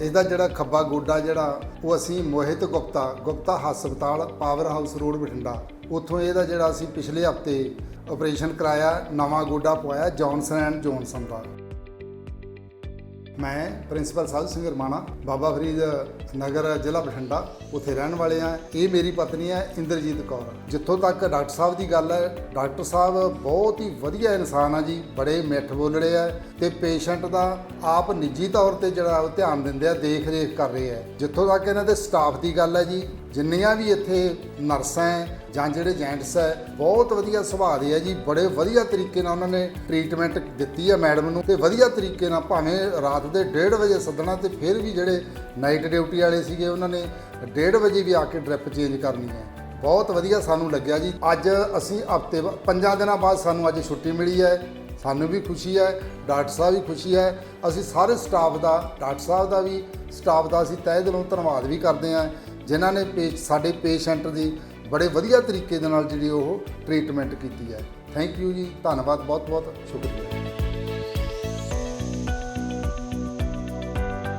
ਇਹਦਾ ਜਿਹੜਾ ਖੱਬਾ ਗੋਡਾ ਜਿਹੜਾ, ਉਹ ਅਸੀਂ ਮੋਹਿਤ ਗੁਪਤਾ ਗੁਪਤਾ ਹਸਪਤਾਲ, ਪਾਵਰ ਹਾਊਸ ਰੋਡ ਬਠਿੰਡਾ। ਉੱਥੋਂ ਇਹਦਾ ਜਿਹੜਾ ਅਸੀਂ ਪਿਛਲੇ ਹਫ਼ਤੇ ਆਪਰੇਸ਼ਨ ਕਰਾਇਆ, ਨਵਾਂ ਗੋਡਾ ਪਵਾਇਆ, ਜੌਨਸਨ ਐਂਡ ਜੌਨਸਨ ਦਾ। ਮੈਂ ਪ੍ਰਿੰਸੀਪਲ ਸਾਹਿਬ ਸਿੰਘ ਰਮਾਣਾ, ਬਾਬਾ ਫਰੀਦ ਨਗਰ, ਜ਼ਿਲ੍ਹਾ ਬਠਿੰਡਾ, ਉੱਥੇ ਰਹਿਣ ਵਾਲੇ ਆ ਇਹ ਮੇਰੀ ਪਤਨੀ ਹੈ, ਇੰਦਰਜੀਤ ਕੌਰ। ਜਿੱਥੋਂ ਤੱਕ ਡਾਕਟਰ ਸਾਹਿਬ ਦੀ ਗੱਲ ਹੈ, ਡਾਕਟਰ ਸਾਹਿਬ ਬਹੁਤ ਹੀ ਵਧੀਆ ਇਨਸਾਨ ਆ ਜੀ, ਬੜੇ ਮਿੱਠ ਬੋਲੜੇ ਆ ਤੇ ਪੇਸ਼ੈਂਟ ਦਾ ਆਪ ਨਿੱਜੀ ਤੌਰ ਤੇ ਜਿਹੜਾ ਉਹ ਧਿਆਨ ਦਿੰਦੇ ਆ ਦੇਖ ਰੇਖ ਕਰ ਰਹੇ ਆ। ਜਿੱਥੋਂ ਤੱਕ ਇਹਨਾਂ ਦੇ ਸਟਾਫ ਦੀ ਗੱਲ ਹੈ ਜੀ ਜਿੰਨੀਆਂ ਵੀ ਇੱਥੇ ਨਰਸਾਂ ਹੈ ਜਾਂ ਜਿਹੜੇ ਜੈਂਟਸ ਹੈ, ਬਹੁਤ ਵਧੀਆ ਸੁਭਾਅ ਦੇ ਆ ਜੀ, ਬੜੇ ਵਧੀਆ ਤਰੀਕੇ ਨਾਲ ਉਹਨਾਂ ਨੇ ਟ੍ਰੀਟਮੈਂਟ ਦਿੱਤੀ ਹੈ ਮੈਡਮ ਨੂੰ ਤੇ ਵਧੀਆ ਤਰੀਕੇ ਨਾਲ ਭਾਵੇਂ ਰਾਤ ਦੇ 1:30 ਵਜੇ ਸੱਦਣਾ ਤੇ ਫਿਰ ਵੀ ਜਿਹੜੇ ਨਾਈਟ ਡਿਊਟੀ ਵਾਲੇ ਸੀਗੇ, ਉਹਨਾਂ ਨੇ 1:30 ਵਜੇ ਵੀ ਆ ਕੇ ਡ੍ਰਿਪ ਚੇਂਜ ਕਰਨੀ ਹੈ। ਬਹੁਤ ਵਧੀਆ ਸਾਨੂੰ ਲੱਗਿਆ ਜੀ। ਅੱਜ ਅਸੀਂ ਹਫ਼ਤੇ ਪੰਜਾਂ ਦਿਨਾਂ ਬਾਅਦ ਸਾਨੂੰ ਅੱਜ ਛੁੱਟੀ ਮਿਲੀ ਹੈ। ਸਾਨੂੰ ਵੀ ਖੁਸ਼ੀ ਹੈ, ਡਾਕਟਰ ਸਾਹਿਬ ਵੀ ਖੁਸ਼ੀ ਹੈ। ਅਸੀਂ ਸਾਰੇ ਸਟਾਫ ਦਾ, ਡਾਕਟਰ ਸਾਹਿਬ ਦਾ ਵੀ ਸਟਾਫ ਦਾ ਅਸੀਂ ਤਹਿ ਦਿਲੋਂ ਧੰਨਵਾਦ ਵੀ ਕਰਦੇ ਹਾਂ। ਜਿਨ੍ਹਾਂ ਨੇ ਪੇਸ਼ ਸਾਡੇ ਪੇਸ਼ੈਂਟ ਦੀ ਬੜੇ ਵਧੀਆ ਤਰੀਕੇ ਦੇ ਨਾਲ ਜਿਹੜੀ ਉਹ ਟ੍ਰੀਟਮੈਂਟ ਕੀਤੀ ਹੈ। ਥੈਂਕ ਯੂ ਜੀ। ਧੰਨਵਾਦ। ਬਹੁਤ ਬਹੁਤ ਸ਼ੁਕਰੀਆ।